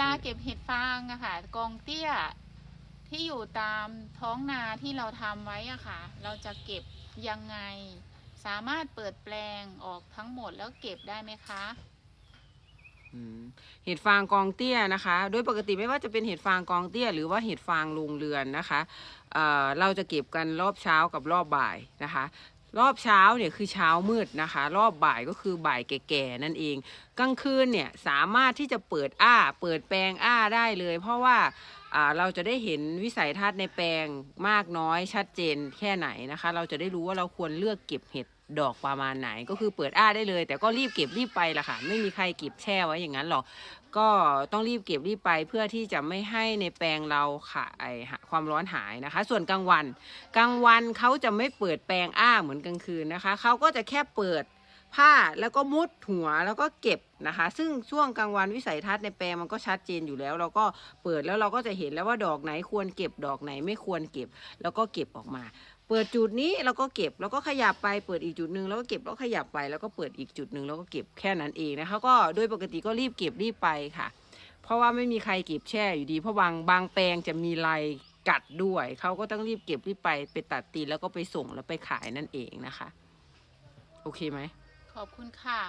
ลาเก็บเห็ดฟางอะค่ะกองเตี้ยที่อยู่ตามท้องนาที่เราทำไว้อะค่ะ เราจะเก็บยังไง สามารถเปิดแปลงออกทั้งหมดแล้วเก็บได้ไหมคะอืมเห็ดฟางกองเตี้ยนะคะ โดยปกติไม่ว่าจะเป็นเห็ดฟางกองเตี้ย หรือว่าเห็ดฟางโรงเรือนนะคะเอ่อเราจะเก็บกันรอบเช้ากับรอบบ่ายนะคะ รอบเช้าเนี่ยคือเช้ามืดนะคะ รอบบ่ายก็คือบ่ายแก่ๆนั่นเอง กลางคืนเนี่ยสามารถที่จะเปิดอ้า เปิดแปลงอ้าได้เลย เพราะว่าอ่าเราจะได้เห็นวิสัยทัศน์ในแปลงมากน้อยชัดเจนแค่ไหนนะคะ เราจะได้รู้ว่าเราควรเลือกเก็บเห็ด ดอกประมาณไหนก็คือเปิดอ้าได้เลย แต่ก็รีบเก็บรีบไปละค่ะ ไม่มีใครเก็บแช่ไว้อย่างนั้นหรอกก็ต้องรีบเก็บรีบไปเพื่อที่จะไม่ให้ในแปลงเราค่ะไอความร้อนหายนะคะ ส่วนกลางวัน กลางวันเขาจะไม่เปิดแปลงอ้าเหมือนกลางคืนนะคะเขาก็จะแค่เปิด ผ้าแล้วก็มุดหัวแล้วก็เก็บนะคะ ซึ่งช่วงกลางวันวิสัยทัศน์ในแปลงมันก็ชัดเจนอยู่แล้ว เราก็เปิดแล้วเราก็จะเห็นแล้วว่าดอกไหนควรเก็บดอกไหนไม่ควรเก็บ แล้วก็เก็บออกมา เปิดจุดนี้เราก็เก็บแล้วก็ขยับไปเปิดอีกจุดหนึ่งแล้วก็เก็บแล้วขยับไปแล้วก็เปิดอีกจุดหนึ่งแล้วก็เก็บแค่นั้นเองนะคะก็โดยปกติก็รีบเก็บรีบไปค่ะ เพราะว่าไม่มีใครเก็บแช่อยู่ดีเพราะบางบางแปลงจะมีลายกัดด้วยเขาก็ต้องรีบเก็บรีบไปไปตัดตีแล้วก็ไปส่งแล้วไปขายนั่นเองนะคะ โอเคไหม ขอบคุณค่ะ